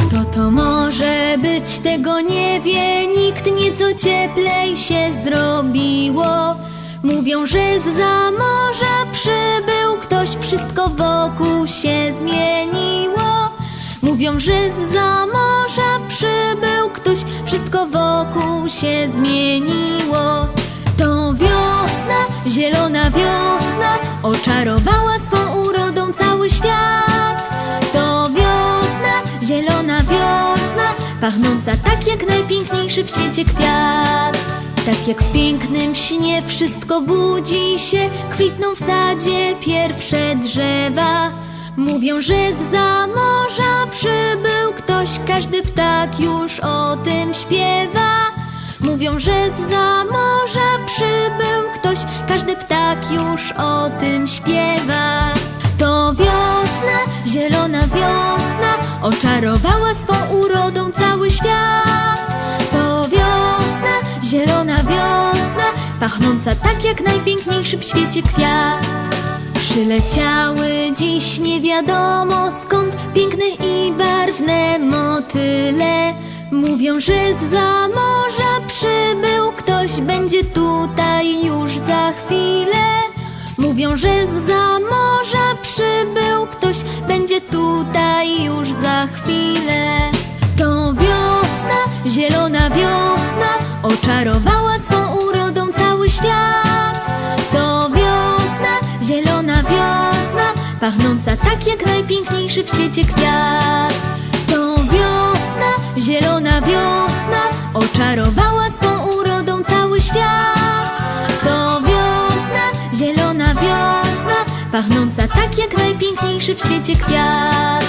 Kto to może być, tego nie wie nikt, nieco cieplej się zrobiło. Mówią, że za morza przybył ktoś, wszystko wokół się zmieniło. Mówią, że za morza przybył ktoś, wszystko wokół się zmieniło. To wiosna, wiosna, oczarowała swą urodą cały świat. To wiosna, zielona wiosna, pachnąca tak jak najpiękniejszy w świecie kwiat. Tak jak w pięknym śnie wszystko budzi się, kwitną w sadzie pierwsze drzewa. Mówią, że za morza przybył ktoś, każdy ptak już o tym śpiewa. Mówią, że za morza przybył każdy ptak już o tym śpiewa. To wiosna, zielona wiosna, oczarowała swą urodą cały świat. To wiosna, zielona wiosna, pachnąca tak jak najpiękniejszy w świecie kwiat. Przyleciały dziś nie wiadomo skąd piękne i barwne motyle. Mówią, że za morza przybył będzie tutaj już za chwilę. Mówią, że za morza przybył ktoś, będzie tutaj już za chwilę. To wiosna, zielona wiosna, oczarowała swą urodą cały świat. To wiosna, zielona wiosna, pachnąca tak jak najpiękniejszy w świecie kwiat. To wiosna, zielona wiosna, oczarowała swą świat. To wiosna, zielona wiosna, pachnąca tak jak najpiękniejszy w świecie kwiat.